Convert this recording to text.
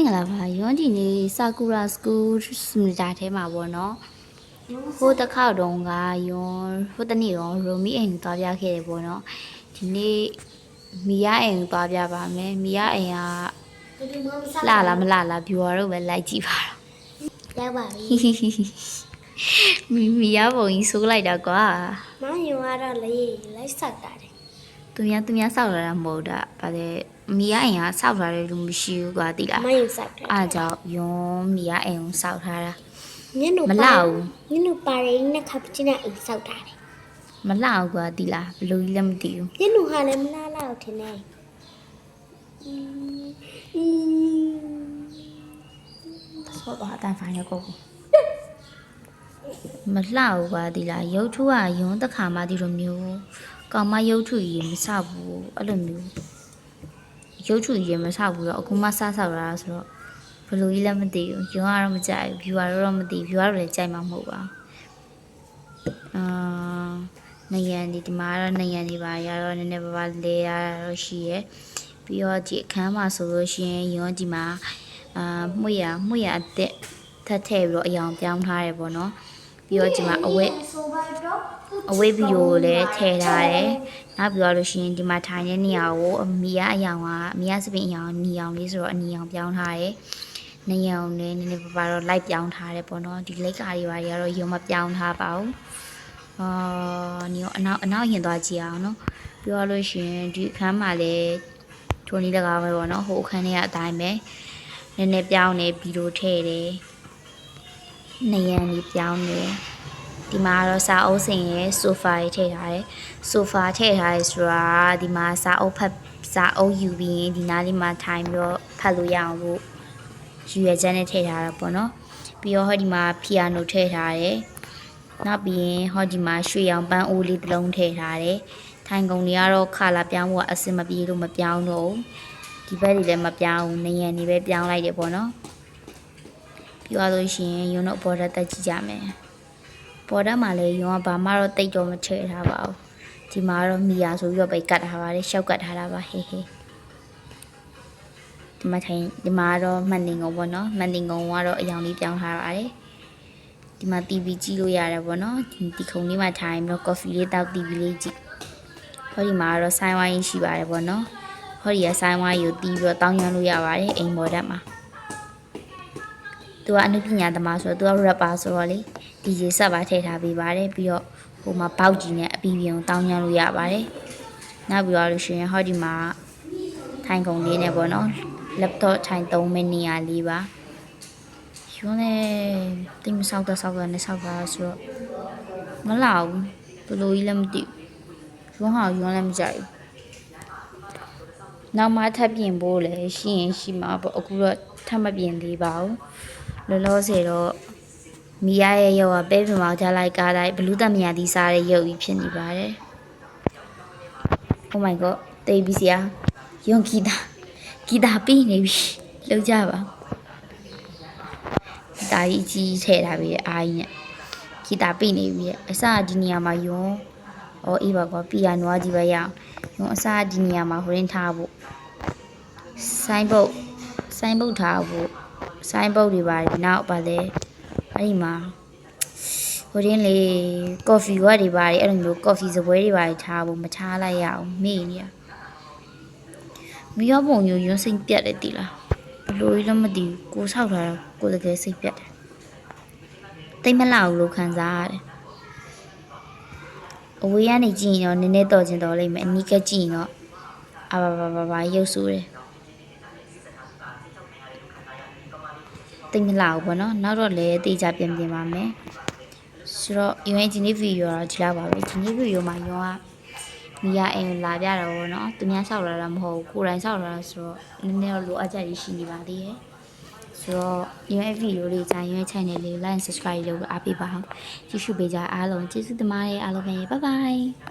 င်္ဂလာပါရွန်ဒီနေ့ဆာကူရာစကူးစမီတာထဲမှာပေါ့နော်ဟိုတစ်ခါတုန်းကယွန်ဟိုတနေ့တော့ရိုမီအိမ်ကိုသွားပြခဲ့တယ်ပေါ့နော်ဒီနေ့မီယာအိမ်ကိုသွားပြပါမယ်မီယာအိမ်ကလာလားမလာလားဗျူအာတို့ပဲလိုက်ကြည့်ပါတော့ရောက်ပါပြီမီမီယာပုံကြီးဆိုးလိုက်တာကွာ။မောင်ယူကတော့လေလိုက်ဆက်တာတယ် သူများသူများစောက်လာတာမဟုတ်တာဗါလေမီယာအိမ်ကစောက်လာတဲ့လူမရှိဘူးကွာတိ။လားမောင်ယူဆက်တယ်အားကြောင့်ယွန်မီယာအိမ်ကိုစောက်ထားတာ။ညနုမလှဘူးညနုပါရင်းနဲ့ခပ်ချင်းနဲ့အိမ်ဆောက်တာတယ်မလှဘူးကွာတိလားဘယ်လိုကြီးလဲမသိဘူး။ညနုဟာလည်းမလှလောက်ထင်တယ်။အင်းအင်းဆော့တော့အတန်ဖိုင်ရကိုကိုမလှဘူးကွာဒီလားရုပ်ထုကယွန်းတစ်ခါမှဒီလိုမျိုး ကောင်မရုပ်ထုကြီးမဆောက်ဘူးအဲ့လိုမျိုးရုပ်ထုကြီးမဆောက်ဘူးတော့အခုမှစဆောက်တာဆိုတော့ဘယ်လိုကြီးလဲမသိဘူးယွန်းကတော့မကြိုက်ဘူး viewer တော့မသိ viewer တော့လည်းကြိုက်မှာမဟုတ်ပါဘူးအာနေရန်ဒီဒီမှာတော့နေရန်ဒီပါရတော့နည်းနည်းပါးပါးလဲရတော့ရှိရယ်ပြီးတော့ဒီအခန်းမှာဆိုလို့ရှိရင်ယွန်းဒီမှာအာမှုရမှုရအတက်ထပ်ထည့်ပြီးတော့အယောင်ပြောင်းထားတယ်ပေါ့နော် ပြီးတော့ဒီမှာအဝဲဆိုပါတော့အဝဲဗီဒီယိုကိုလည်းထည့်ထားတယ်နောက်ပြီးတော့လို့ရှိရင်ဒီမှာထိုင်တဲ့နေရာကိုအမီရအယောင်ကအမီရစပင်အယောင်နီအောင်လေးဆိုတော့အနီအောင်ပြောင်းထားတယ်နေအောင်လည်းနည်းနည်းပါးပါးတော့လိုက်ပြောင်းထားတယ်ပေါ့နော်ဒီလက်ကားတွေပါတွေကတော့ရုံမပြောင်းထားပါဘူးအာနီရောအနောက်အနောက်ရင်သွားကြည့်အောင်နော်ပြီးတော့လို့ရှိရင်ဒီအခန်းမှာလည်းထိုးနီးတကားပဲပေါ့နော်ဟိုအခန်းထဲကအတိုင်းပဲနည်းနည်းပြောင်းနေဗီဒီယိုထည့်တယ်။ နေရန်ကြီးပြောင်းနေဒီမှာတော့စာအုပ်စင်ရဲ့ဆိုဖာကြီးထည့်ထားတယ်။ဆိုဖာထည့်ထားရဲဆိုတာဒီမှာစာအုပ်ဖတ်စာအုပ်ယူပြီးရင်ဒီနားလေးမှာထိုင်ပြီးတော့ဖတ်လို့ရအောင်လို့ယူရချက်နဲ့ထည့်ထားတာပေါ့နော်။ပြီးတော့ဟောဒီမှာဖီယာနိုထည့်ထားတယ်။နောက်ပြီးရင်ဟောဒီမှာရွှေရောင်ပန်းအိုးလေးတစ်လုံးထည့်ထားတယ်။ထိုင်ကုန်တွေကတော့ခါလာပြောင်းဖို့ကအစင်မပြေလို့မပြောင်းတော့ဘူး။ဒီဘက်တွေလည်းမပြောင်းဘူးနေရန်နေပဲပြောင်းလိုက်တယ်ပေါ့နော် ပြီးသွားလို့ရှိရင်ယွန်းတို့ဘော်ဒါတက်ကြည့်ကြမယ်ဘော်ဒါမှာလည်းယွန်းကဘာမှတော့တိတ်တော့မချဲထားပါဘူးဒီမှာတော့မီယာဆိုပြီးတော့ပဲကတ်ထားပါတယ်ရှောက်ကတ်ထားတာပါဟေးဟေးဒီမှာထိုင်ဒီမှာတော့မှန်နေကုန်ပေါ့နော်မှန်နေကုန်ကတော့အယောင်လေးပြောင်းထားပါတယ်ဒီမှာ TV ကြည့်လို့ရတယ်ပေါ့နော်ဒီဒီခုံလေးမှာထိုင်ပြီးတော့ coffee လေးတောက် TV လေးကြည့်ဟောဒီမှာကတော့ဆိုင်းဝိုင်းရှိပါတယ်ပေါ့နော်ဟောဒီရဆိုင်ဝါးယူတီးပြီးတော့တောင်းရမ်းလို့ရပါတယ်အိမ်မော်ဒတ်မှာ သူကအနုပညာသမားဆိုတော့သူက rapper ဆိုတော့လေ DJ ဆက်ပါထည့်ထားပေးပါတယ်ပြီးတော့ဟိုမှာပေါက်ကြီးနဲ့အပီပြုံတောင်းရမ်းလို့ရပါတယ်နောက်ပြီးတော့လို့ရှိရင်ဟောဒီမှာထိုင်ကုန်လေးနဲ့ပေါ့နော် laptop ထိုင်3မိနစ်ရလေးပါရွန်းနေတိမဆောက်တော့ဆောက်တော့နဲ့ဆောက်တာဆိုတော့မလာဘူးဘယ်လိုကြီးလဲမသိဘူးရွန်းဟာရွန်းလည်းမကြိုက်ဘူးနောက်မှထပ်ပြင်ဖို့လည်းရှိရင်ရှိမှာပေါ့အခုတော့ထပ်မပြင်သေးပါဘူး လောလောဆယ်တော့မီယာရဲ့ရုပ်ကပဲပြင်မောက်ချလိုက်ကားလိုက်ဘလူးတမယာတီစားတဲ့ရုပ်ကြီးဖြစ်နေပါတယ် Oh my god တေးပြီးစရာယွန်ဂီတာဂီတာပြီးနေပြီလောက်ကြပါဂီတာကြီးကြီးထည့်ထားပြီးတဲ့အားကြီးနဲ့ဂီတာပြီးနေပြီတဲ့အစဒီနေရာမှာယွန်အော်အေးပါကွာပီယာနွားကြီးပဲရအောင်ယွန်အစဒီနေရာမှာဟိုရင်ထားဖို့ဆိုင်းဘုတ်ဆိုင်းဘုတ်ထားဖို့ ဆိုင်းဘုတ်တွေပါတယ်နောက်ပါလေအဲ့ဒီမှာဟိုရင်းလေကော်ဖီဝက်တွေပါတယ်အဲ့လိုမျိုးကော်ဖီစပွဲတွေပါတယ်ထားဖို့မထားလိုက်ရအောင်မေ့နေရမရောပုံညွရွန်းစိတ်ပြတ်တယ်တီလားဘလို့ကြီးလည်းမသိဘူးကိုဆောက်ထားတာကိုတကယ်စိတ်ပြတ်တယ်တိတ်မလောက်လို့ခံစားရတယ်အဝေးကနေကြည့်ရင်တော့နည်းနည်းတော်ကျင်တော်လိမ့်မယ်အနီးကကြည့်ရင်တော့အာဘာဘာဘာဘာရုပ်ဆိုးတယ် တိတ်မလာဘူးပေါ့နော်နောက်တော့လည်းတေချာပြင်ပြင်ပါမယ်ဆိုတော့ယူရင်ဒီနေ့ဗီဒီယိုကတော့ဒီလောက်ပါပဲဒီနေ့ဗီဒီယိုမှာရောကမိရအိမ်ကိုလာပြတာပေါ့နော်သူများဆောက်လာတာမဟုတ်ဘူးကိုယ်တိုင်ဆောက်လာတာဆိုတော့နည်းနည်းတော့လိုအပ်ချက်ကြီးရှိနေပါသေးရဲ့ဆိုတော့ယူရင်ဗီဒီယိုလေးကြာယူရင် channel လေး like subscribe လုပ်အားပေးပါအောင်ကြည့်ရှုပေးကြအားလုံးကျေးဇူးတင်ပါတယ်အားလုံးပဲ bye bye